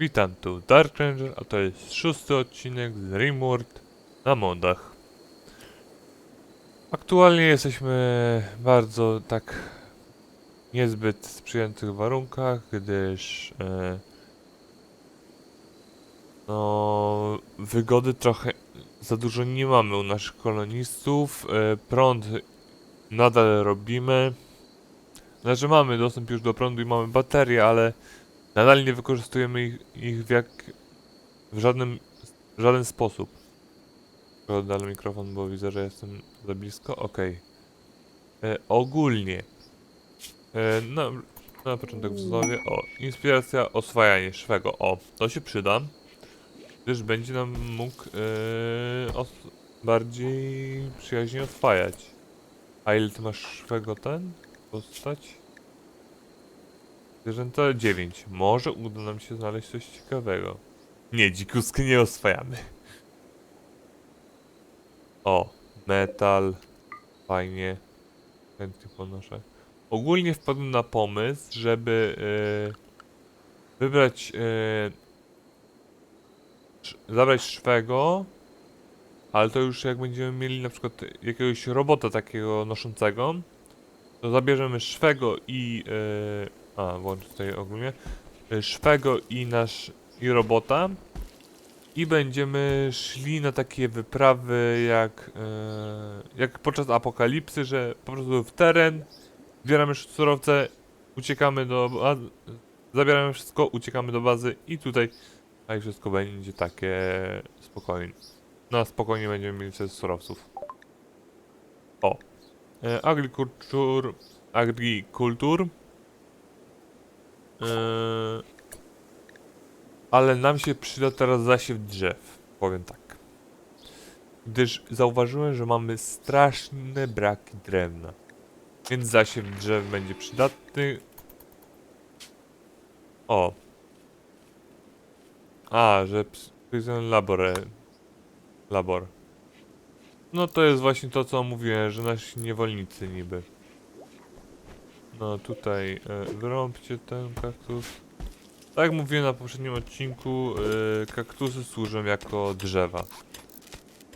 Witam tu Dark Ranger, a to jest szósty odcinek z Rimworld na modach. Aktualnie jesteśmy bardzo tak niezbyt sprzyjających warunkach, gdyż e, no wygody trochę za dużo nie mamy u naszych kolonistów. E, prąd nadal robimy. Znaczy mamy dostęp już do prądu i mamy baterie, ale Nadal nie wykorzystujemy ich, ich w, jak, w, żadnym, w żaden sposób. Oddalę mikrofon, bo widzę, że jestem za blisko. Okej. E, Ogólnie. E, na, na początek w słowie. O, inspiracja oswajanie szwego. O, to się przyda. Gdyż będzie nam mógł e, os bardziej przyjaźnie oswajać. A ile ty masz szwego ten? Postać? Zwierzęta 9. Może uda nam się znaleźć coś ciekawego. Nie, dzikusky nie oswajamy. O, metal. Fajnie. Chętnie ponoszę. Ogólnie wpadłem na pomysł, żeby yy, wybrać yy, zabrać szwego, ale to już jak będziemy mieli na przykład jakiegoś robota takiego noszącego, to zabierzemy szwego i yy, a, włączę tutaj ogólnie. Y, Szwego i nasz i robota. I będziemy szli na takie wyprawy jak, e, jak podczas apokalipsy, że po prostu w teren, zbieramy surowce, uciekamy do bazy, zabieramy wszystko, uciekamy do bazy i tutaj a i wszystko będzie takie spokojne. No spokojnie będziemy mieli coś z surowców. O. E, agriculture Yy, ale nam się przyda teraz zasiew drzew, powiem tak. Gdyż zauważyłem, że mamy straszne braki drewna. Więc zasiew drzew będzie przydatny. O. A, że prison labore. Labor. No to jest właśnie to, co mówiłem, że nasi niewolnicy niby. No tutaj e, wyrąbcie ten kaktus. Tak jak mówiłem na poprzednim odcinku, e, kaktusy służą jako drzewa.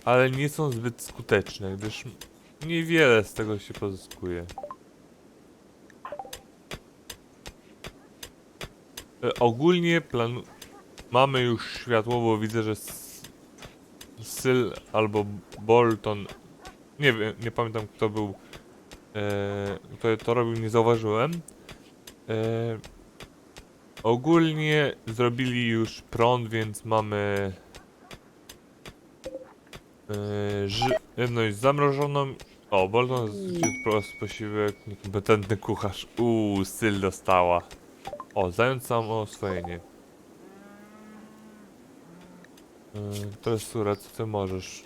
Ale nie są zbyt skuteczne, gdyż niewiele z tego się pozyskuje. E, ogólnie planu mamy już światło, bo widzę, że Syl albo Bolton, nie wiem, nie pamiętam kto był e, kto to robił, nie zauważyłem. E, ogólnie zrobili już prąd, więc mamy e, ży- żywność zamrożoną. O, Bolton jest posiłek, niekompetentny kucharz. Uuu, styl dostała. O, zając samo oswojenie. E, to jest sura, co ty możesz?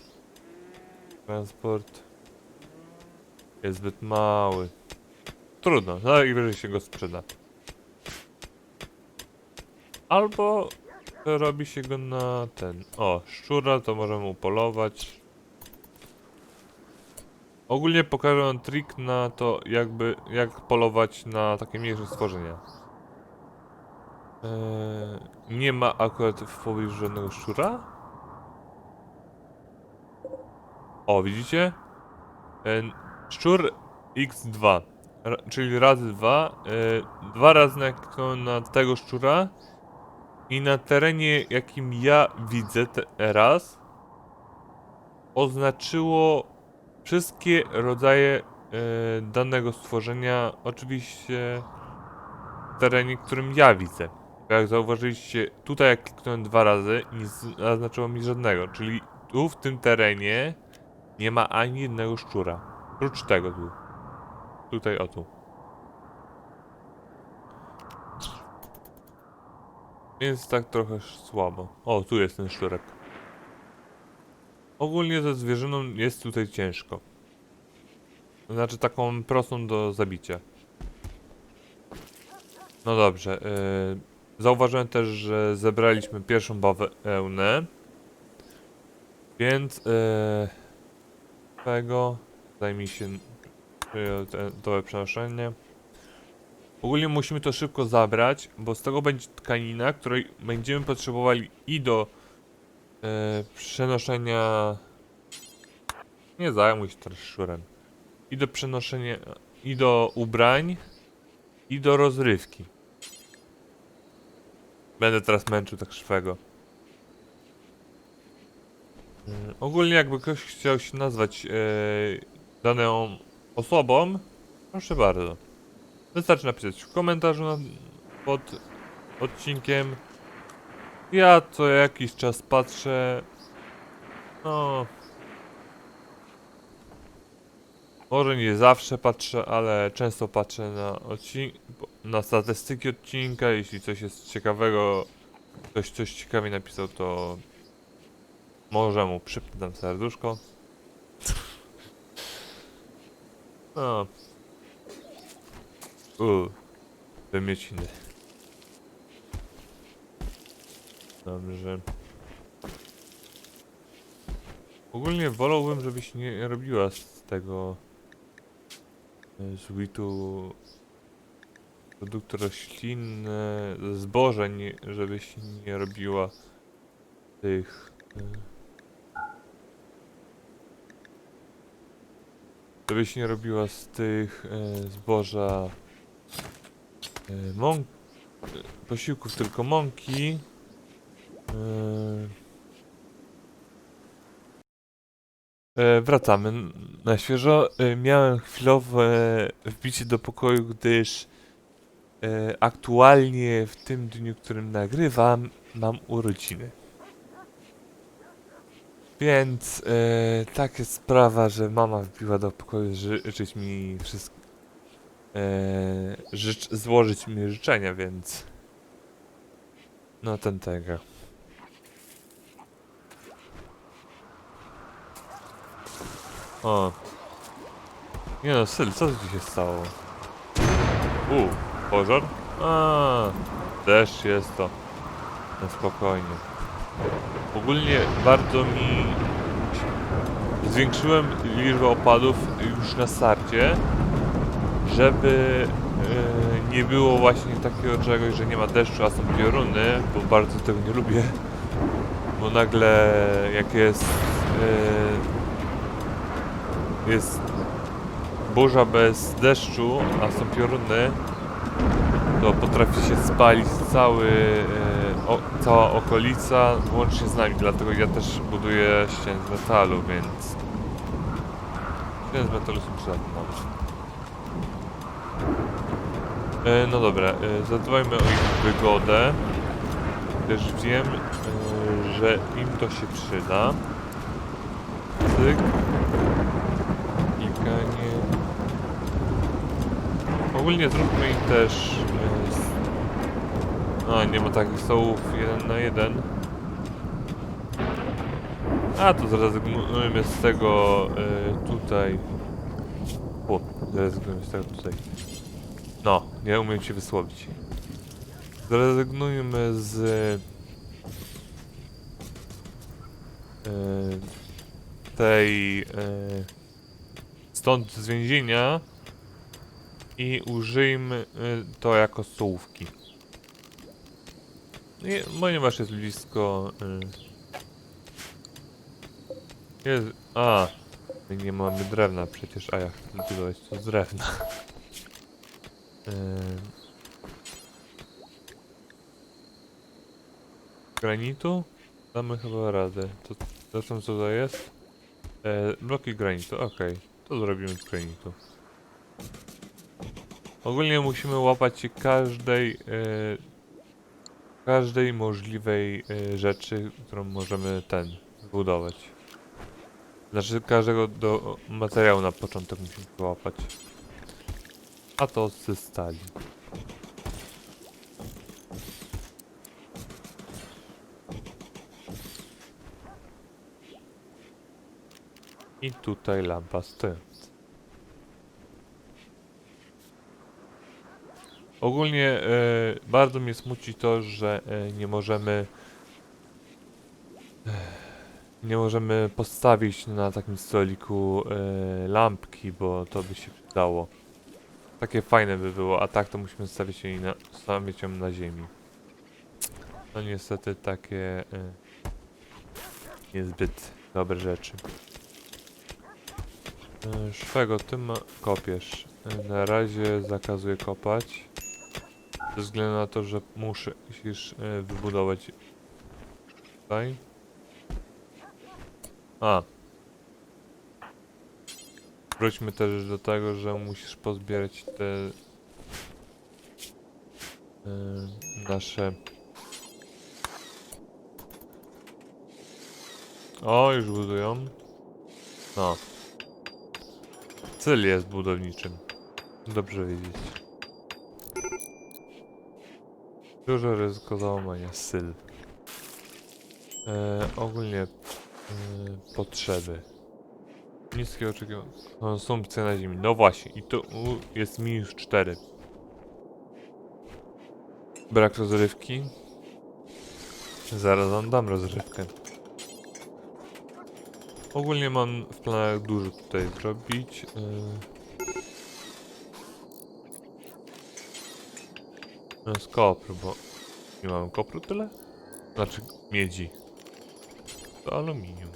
Transport. Jest zbyt mały. Trudno, najwyżej się go sprzeda. Albo robi się go na ten. O, szczura to możemy upolować. Ogólnie pokażę trik na to, jakby, jak polować na takie mniejsze stworzenia. Eee, nie ma akurat w pobliżu żadnego szczura. O, widzicie? Eee, Szczur x2, ra, czyli razy 2, y, dwa razy nakliknąłem na tego szczura i na terenie jakim ja widzę teraz oznaczyło wszystkie rodzaje y, danego stworzenia, oczywiście w terenie, którym ja widzę. Jak zauważyliście, tutaj jak kliknąłem dwa razy, nie zaznaczyło mi żadnego, czyli tu w tym terenie nie ma ani jednego szczura. Prócz tego tu. Tutaj o tu. Więc tak trochę słabo. O, tu jest ten szczurek. Ogólnie ze zwierzyną jest tutaj ciężko. Znaczy taką prostą do zabicia. No dobrze. Yy, zauważyłem też, że zebraliśmy pierwszą bawełnę. Więc yy, tego Zajmij się te- to przenoszenie. Ogólnie musimy to szybko zabrać, bo z tego będzie tkanina, której będziemy potrzebowali i do e, przenoszenia... Nie zajmuj się teraz szurem. I do przenoszenia... i do ubrań, i do rozrywki. Będę teraz męczył tak szwego. Mm, Ogólnie jakby ktoś chciał się nazwać e, daną osobą, proszę bardzo. Wystarczy napisać w komentarzu na, pod odcinkiem. Ja co jakiś czas patrzę. No. Może nie zawsze patrzę, ale często patrzę na na statystyki odcinka. Jeśli coś jest ciekawego, ktoś coś ciekawie napisał, to może mu przypnę serduszko. No. Uuu. Wymieciny. Dobrze. Ogólnie wolałbym, żebyś nie robiła z tego e, z witu produkty roślinne, zboże, nie, żebyś nie robiła tych żebyś nie robiła z tych e, zboża e, mąk, e, posiłków tylko mąki. E, e, wracamy na świeżo. E, miałem chwilowe wbicie do pokoju, gdyż e, aktualnie w tym dniu, którym nagrywam, mam urodziny. Więc e, tak jest sprawa, że mama wbiła do pokoju ży życzyć mi wszystko. E, życz złożyć mi życzenia, więc. No ten tego. O. Nie no, Syl, co tu się stało? U, pożar? A, deszcz jest to. No spokojnie. Ogólnie bardzo mi... Zwiększyłem liczbę opadów już na starcie, żeby e, nie było właśnie takiego czegoś, że nie ma deszczu, a są pioruny, bo bardzo tego nie lubię. Bo nagle jak jest e, jest burza bez deszczu, a są pioruny, to potrafi się spalić cały, e, o, cała okolica, łącznie z nami, dlatego ja też buduję ściany z metalu, więc ściany z metalu są przydatne nawet. E, no dobra, e, zadbajmy o ich wygodę, gdyż wiem, e, że im to się przyda. Cyk. Klikanie. Ogólnie zróbmy im też... A, nie ma takich stołów jeden na jeden. A, to zrezygnujemy z tego e, tutaj. O, zrezygnujemy z tego tutaj. No, nie umiem się wysłowić. Zrezygnujmy z... e, tej... E, stąd z więzienia i użyjmy y, to jako stołówki. Nie, ponieważ jest blisko. Y, jest. A, nie mamy drewna przecież, a ja chcę budować to z drewna. Y, granitu? Damy chyba radę. To, to co to jest? E, bloki granitu, okej. To zrobimy z granitu. Ogólnie musimy łapać się każdej, e, każdej możliwej e, rzeczy, którą możemy ten zbudować. Znaczy każdego do materiału na początek musimy wyłapać. A to ze stali. I tutaj lampa stojąca. Ogólnie e, bardzo mnie smuci to, że e, nie możemy e, nie możemy postawić na takim stoliku e, lampki, bo to by się przydało. Takie fajne by było, a tak to musimy stawiać ją na, na ziemi. No niestety takie niezbyt dobre rzeczy. Y, Szwego, ty ma, kopiesz. Na razie zakazuję kopać. Ze względu na to, że musisz y, wybudować tutaj. A. Wróćmy też do tego, że musisz pozbierać te y, nasze. O, już budują. No. Cel jest budowniczym. Dobrze wiedzieć. Duże ryzyko załamania. Syl. E, ogólnie e, potrzeby. Niskie oczekiwania. Konsumpcja na ziemi. No właśnie, i tu jest minus 4. Brak rozrywki. Zaraz wam dam rozrywkę. Ogólnie mam w planach dużo tutaj zrobić. Yy. No z kopru, bo nie mamy kopru tyle? Znaczy miedzi. To aluminium.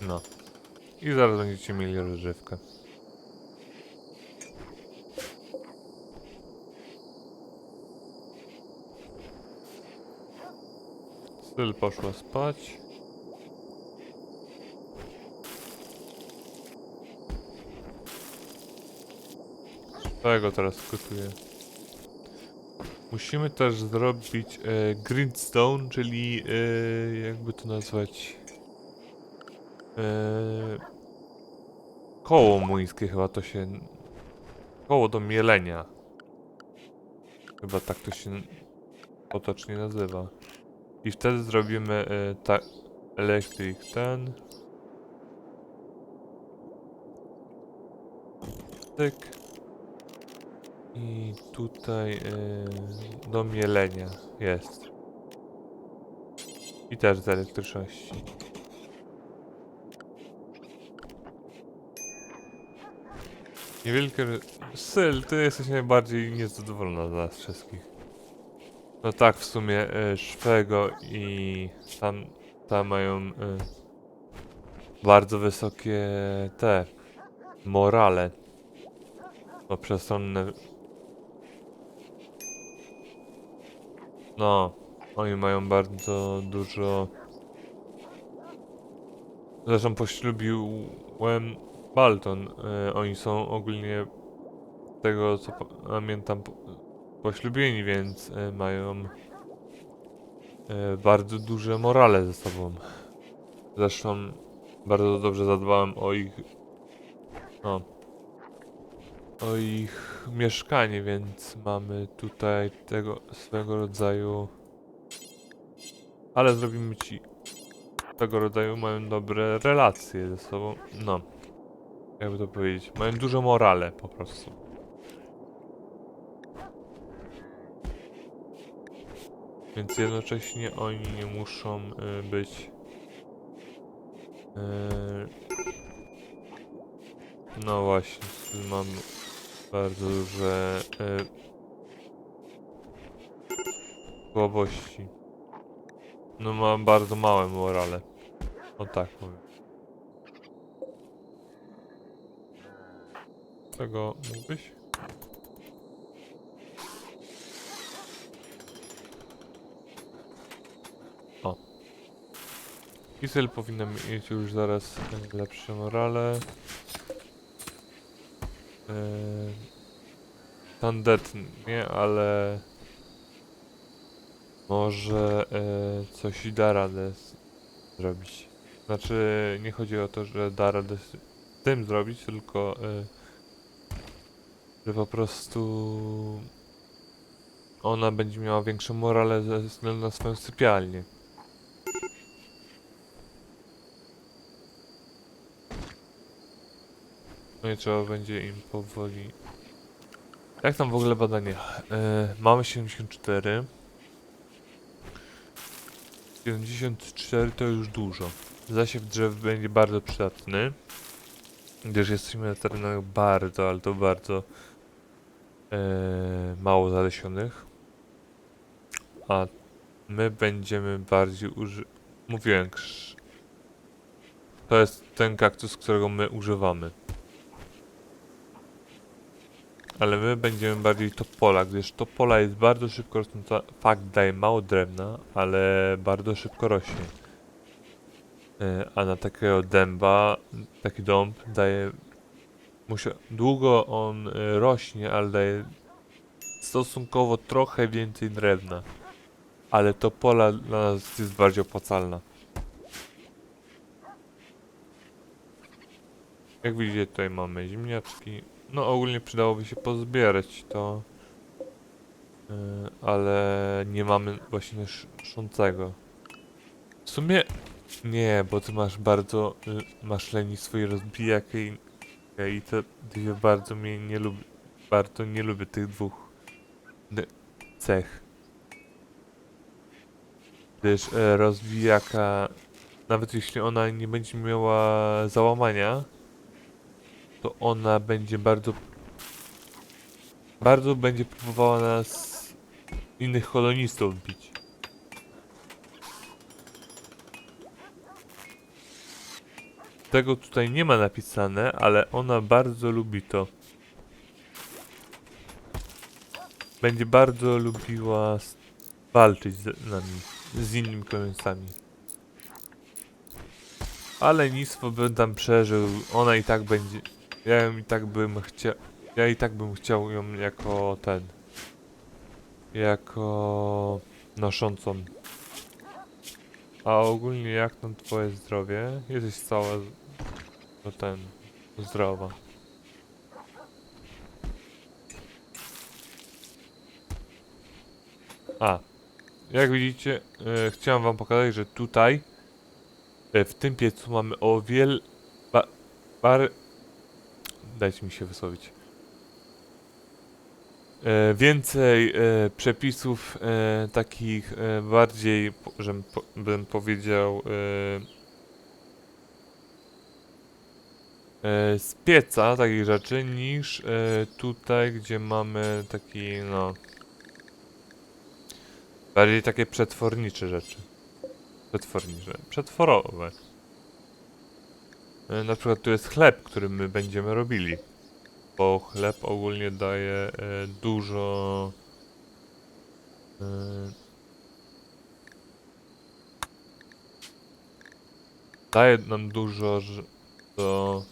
No. I zaraz będziecie mieli rozrywkę. Styl poszła spać. Tego teraz gotuję. Musimy też zrobić e, greenstone, czyli e, jakby to nazwać? E, koło młyńskie chyba to się koło do mielenia. Chyba tak to się potocznie nazywa. I wtedy zrobimy e, tak elektryk ten. Tyk i tutaj e, do mielenia jest. I też z elektryczności. Niewielkie... Syl, ty jesteś najbardziej niezadowolona z nas wszystkich. No tak, w sumie e, Szwego i tam, tam mają e, bardzo wysokie te morale. No przestronne No, oni mają bardzo dużo. Zresztą poślubiłem Balton. E, oni są ogólnie tego co pa- pamiętam po, poślubieni, więc e, mają e, bardzo duże morale ze sobą. Zresztą bardzo dobrze zadbałem o ich. No. O ich mieszkanie, więc mamy tutaj tego swego rodzaju. Ale zrobimy ci. Tego rodzaju mają dobre relacje ze sobą. No. Jakby to powiedzieć. Mają dużo morale po prostu. Więc jednocześnie oni nie muszą y, być. y, no właśnie, mam bardzo duże y, słabości. No mam bardzo małe morale. O tak powiem. Czego mógłbyś? O. Kisel powinna mieć już zaraz lepsze morale. Eee, Tandet nie, ale może e, coś da radę zrobić. Znaczy, nie chodzi o to, że da radę z tym zrobić, tylko e, że po prostu ona będzie miała większą morale ze względu na swoją sypialnię. No i trzeba będzie im powoli. Jak tam w ogóle badanie? E, mamy 74. 74 to już dużo. Zasiew drzew będzie bardzo przydatny, gdyż jesteśmy na terenach bardzo, ale to bardzo e, mało zalesionych. A my będziemy bardziej uży... Mówiłem, krz... to jest ten kaktus, którego my używamy. Ale my będziemy bardziej topola, gdyż topola jest bardzo szybko rosnąca. Fakt daje mało drewna, ale bardzo szybko rośnie. E, A na takiego dęba, taki dąb daje. Musia, długo on e, rośnie, ale daje stosunkowo trochę więcej drewna. Ale topola dla nas jest bardziej opłacalna. Jak widzicie, tutaj mamy ziemniaczki. No ogólnie przydałoby się pozbierać to. Yy, ale nie mamy właśnie sz szącego. W sumie nie, bo ty masz bardzo y, masz lenistwo i rozbijakę i, i to ty bardzo mnie nie lubi bardzo nie lubię tych dwóch cech. Gdyż e, rozwijaka nawet jeśli ona nie będzie miała załamania to ona będzie bardzo bardzo będzie próbowała nas innych kolonistów bić. Tego tutaj nie ma napisane, ale ona bardzo lubi to. Będzie bardzo lubiła walczyć z nami, z innymi kolonistami. Ale Niswo bym tam przeżył, ona i tak będzie... Ja i tak bym chciał... Ja i tak bym chciał ją jako ten... Jako... Noszącą. A ogólnie jak tam twoje zdrowie? Jesteś cała... No ten... Zdrowa. A. Jak widzicie, e, chciałem wam pokazać, że tutaj e, w tym piecu mamy o wiele... Ba. Dajcie mi się wysłowić. E, więcej e, przepisów e, takich e, bardziej, po, żebym po, bym powiedział, e, e, z pieca takich rzeczy niż e, tutaj, gdzie mamy taki, no, bardziej takie przetwornicze rzeczy. Przetwornicze, przetworowe. E, na przykład tu jest chleb, który my będziemy robili bo chleb ogólnie daje e, dużo e, daje nam dużo do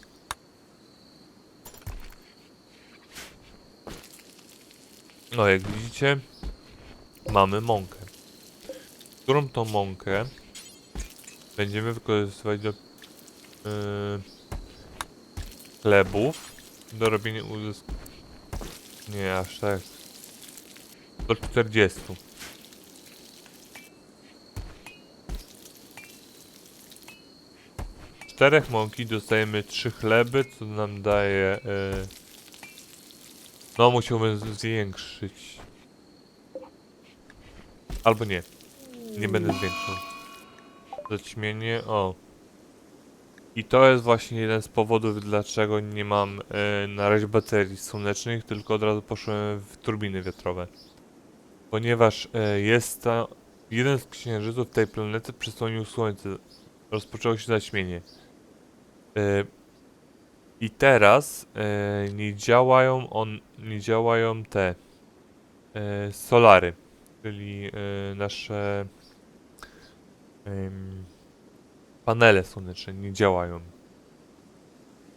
no jak widzicie mamy mąkę. Którą tą mąkę będziemy wykorzystywać do chlebów do robienia uzysk... Nie, aż tak. Do 40. Czterech mąki dostajemy trzy chleby, co nam daje... Yy... No, musiałbym zwiększyć. Albo nie. Nie będę zwiększał. Zaćmienie, o. I to jest właśnie jeden z powodów, dlaczego nie mam e, na razie baterii słonecznych, tylko od razu poszłem w turbiny wiatrowe. Ponieważ e, jest ta... Jeden z księżyców tej planety przysłonił słońce. Rozpoczęło się zaćmienie. E, I teraz e, nie działają on... nie działają te... E, solary. Czyli e, nasze... em, panele słoneczne nie działają.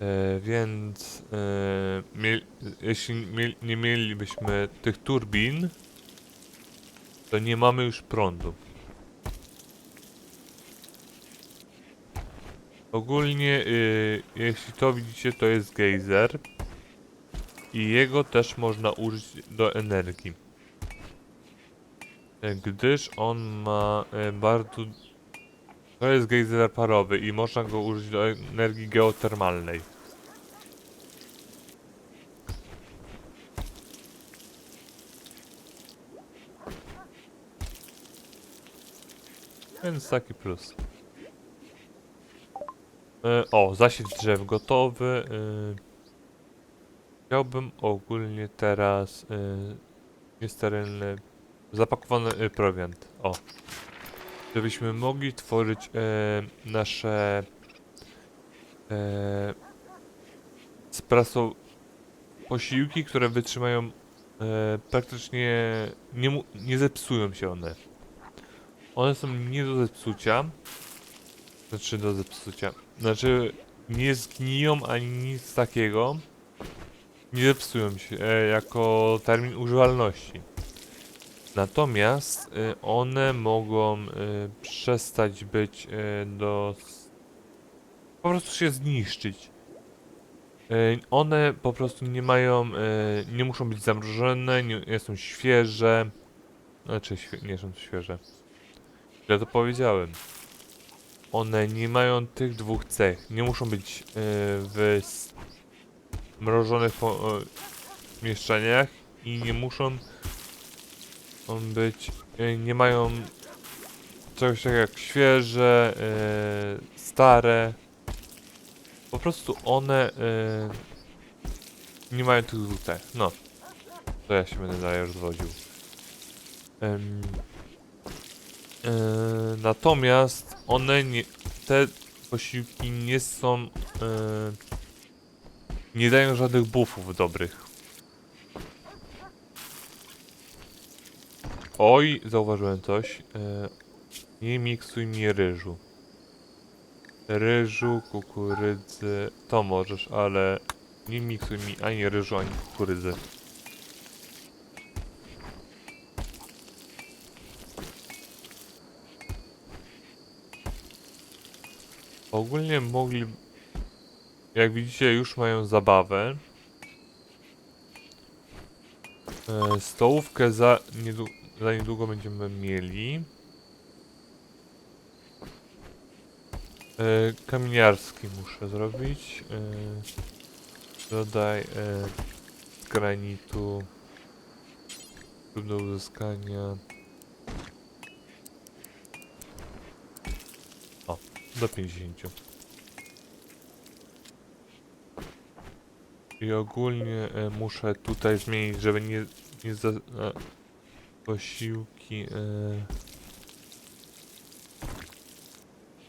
E, więc e, jeśli nie mielibyśmy tych turbin, to nie mamy już prądu. Ogólnie, y, jeśli to widzicie, to jest gejzer i jego też można użyć do energii. E, Gdyż on ma e, bardzo to jest gejzer parowy i można go użyć do energii geotermalnej. Więc taki plus. E, o, zasiew drzew gotowy. E, chciałbym ogólnie teraz e, niesterylny, zapakowany e, prowiant. O. Żebyśmy mogli tworzyć e, nasze e, spraso posiłki, które wytrzymają e, praktycznie nie, nie zepsują się one. One są nie do zepsucia. Znaczy do zepsucia. Znaczy nie zgniją ani nic takiego. Nie zepsują się e, jako termin używalności. Natomiast e, one mogą e, przestać być e, do. Po prostu się zniszczyć. One po prostu nie mają. Nie muszą być zamrożone, nie, są świeże. Znaczy nie są świeże. Ja to powiedziałem. One nie mają tych dwóch cech. Nie muszą być w mrożonych po, e, mieszczeniach i nie muszą być. e, nie mają czegoś takiego jak świeże, e, stare. Po prostu one e, nie mają tych dwóch cech. No. To ja się będę dalej rozwodził. Natomiast one nie. Te posiłki nie są. Nie dają żadnych buffów dobrych. Oj, zauważyłem coś. E, nie miksuj mi ryżu. Ryżu, kukurydzy. To możesz, ale nie miksuj mi ani ryżu, ani kukurydzy. Ogólnie mogli. Jak widzicie, już mają zabawę. E, stołówkę za, niedłu za niedługo będziemy mieli. E, kamieniarski muszę zrobić. E, dodaj z granitu. Trudno do uzyskania. O, do 50. I ogólnie muszę tutaj zmienić, żeby nie, nie za, e, posiłki e,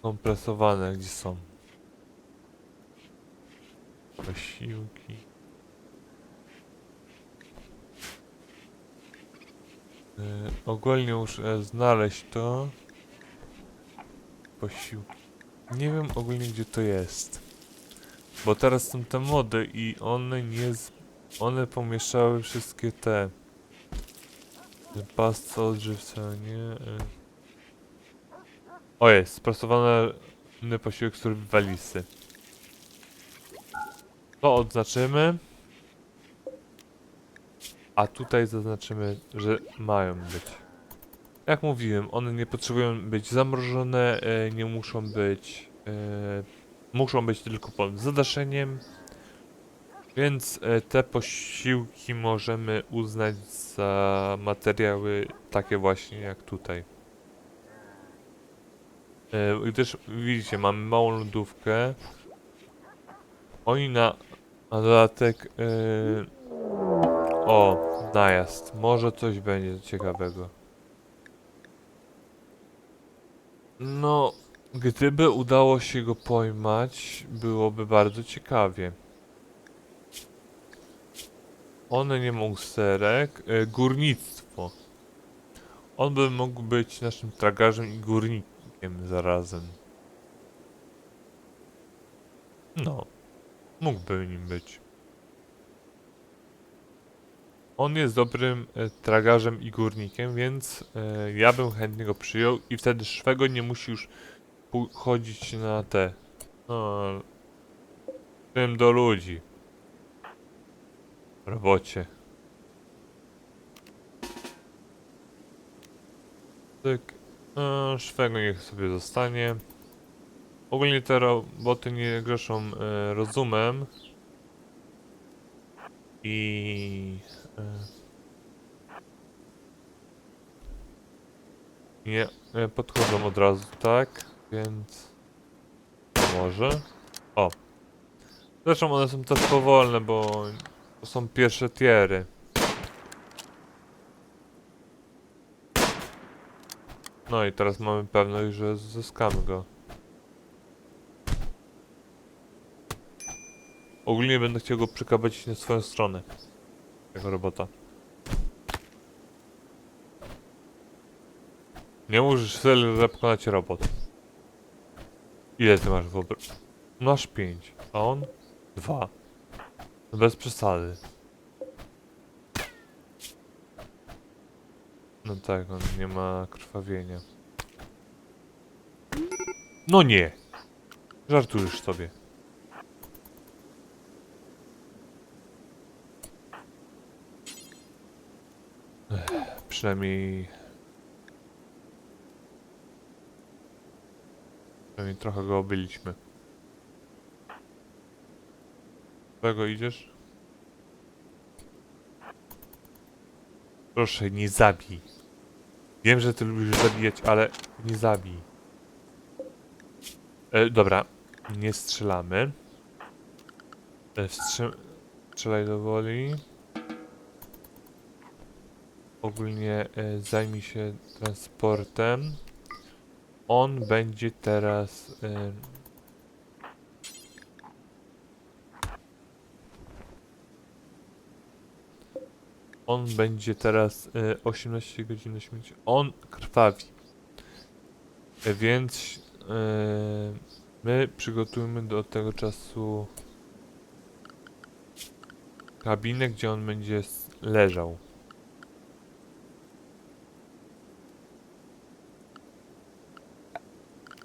kompresowane, gdzie są posiłki. E, ogólnie muszę znaleźć to. Posiłki. Nie wiem ogólnie gdzie to jest. Bo teraz są te mody i one nie z... One pomieszały wszystkie te... Pasta odżywca, nie? y. O jest, sprostowany posiłek survivalisty. To odznaczymy. A tutaj zaznaczymy, że mają być. Jak mówiłem, one nie potrzebują być zamrożone, e, nie muszą być... E, muszą być tylko pod zadaszeniem. Więc e, te posiłki możemy uznać za materiały takie właśnie jak tutaj. E, gdyż widzicie, mamy małą lodówkę. Oni na, na dodatek. E, o, najazd. Może coś będzie ciekawego. No, gdyby udało się go pojmać, byłoby bardzo ciekawie. One nie mogą serek. E, górnictwo. On by mógł być naszym tragarzem i górnikiem zarazem. No. Mógłby nim być. On jest dobrym e, tragarzem i górnikiem, więc e, ja bym chętnie go przyjął i wtedy Szwego nie musi już chodzić na te. No, tym do ludzi. Robocie. Tyk. E, Szwego niech sobie zostanie. Ogólnie te roboty nie grzeszą e, rozumem. I... E, nie e, podchodzą od razu, tak? Więc... Może. O. Zresztą one są też powolne, bo to są pierwsze tiery. No i teraz mamy pewność, że zyskamy go. Ogólnie będę chciał go przykabać na swoją stronę. Jako robota. Nie możesz tyle pokonać robot. Ile ty masz w wyobraź? Masz 5, a on 2. Bez przesady. No tak, on nie ma krwawienia. No nie! Żartujesz sobie. Ech, przynajmniej... Przynajmniej trochę go obyliśmy. Czego idziesz? Proszę, nie zabij. Wiem, że ty lubisz zabijać, ale nie zabij. E, dobra, nie strzelamy. E. Strzelaj do woli. Ogólnie e, zajmij się transportem. On będzie teraz... E, On będzie teraz e, 18 godzin na śmierci. On krwawi. E, Więc e, my przygotujmy do tego czasu kabinę, gdzie on będzie leżał.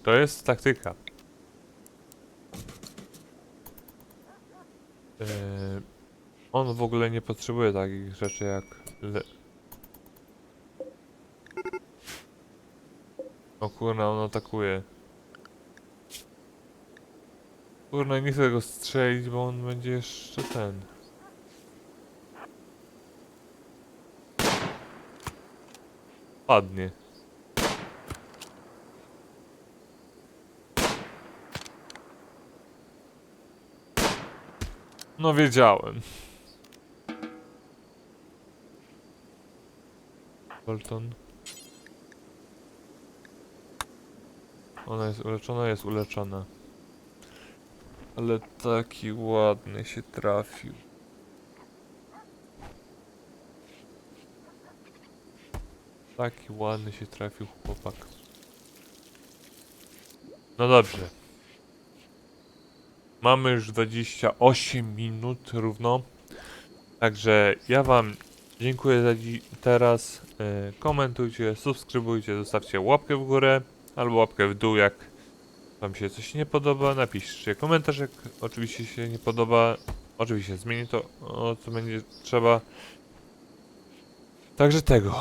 To jest taktyka. E, on w ogóle nie potrzebuje takich rzeczy jak le... O kurna, on atakuje. Kurna, nie chcę go strzelić, bo on będzie jeszcze ten. Padnie. No wiedziałem. Bolton. Ona jest uleczona, jest uleczona. Ale taki ładny się trafił. Taki ładny się trafił chłopak. No dobrze. Mamy już 28 minut równo. Także ja wam dziękuję za teraz. E, komentujcie, subskrybujcie, zostawcie łapkę w górę albo łapkę w dół, jak wam się coś nie podoba. Napiszcie komentarz, jak oczywiście się nie podoba. Oczywiście zmieni to, o co będzie trzeba. Także tego.